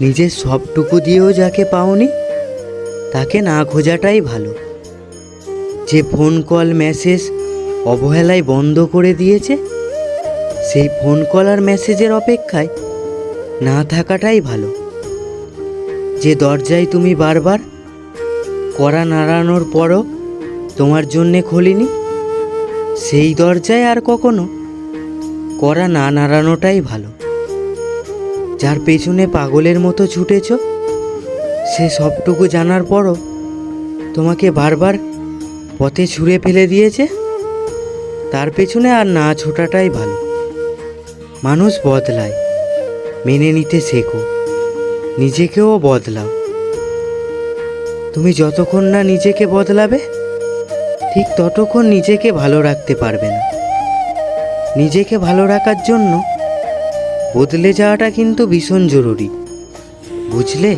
নিজের সবটুকু দিয়েও যাকে পাওনি, তাকে না খোঁজাটাই ভালো। যে ফোন কল মেসেজ অবহেলায় বন্ধ করে দিয়েছে, সেই ফোন কল আর মেসেজের অপেক্ষায় না থাকাটাই ভালো। যে দরজায় তুমি বারবার কড়া নাড়ানোর পরও তোমার জন্যে খোলিনি, সেই দরজায় আর কখনো কড়া না নাড়ানোটাই ভালো। যার পেছনে পাগলের মতো ছুটেছ? সে সবটুকু জানার পরও তোমাকে বারবার পথে ছুঁড়ে ফেলে দিয়েছে? তার পেছনে আর না ছোটাটাই ভালো। মানুষ বদলায়, মেনে নিতে শেখো। নিজেকেও বদলাও। তুমি যতক্ষণ না নিজেকে বদলাবে, ঠিক ততক্ষণ নিজেকে ভালো রাখতে পারবে না। নিজেকে ভালো রাখার জন্য বদলে যাওয়াটা কিন্তু ভীষণ জরুরি। বুঝলে?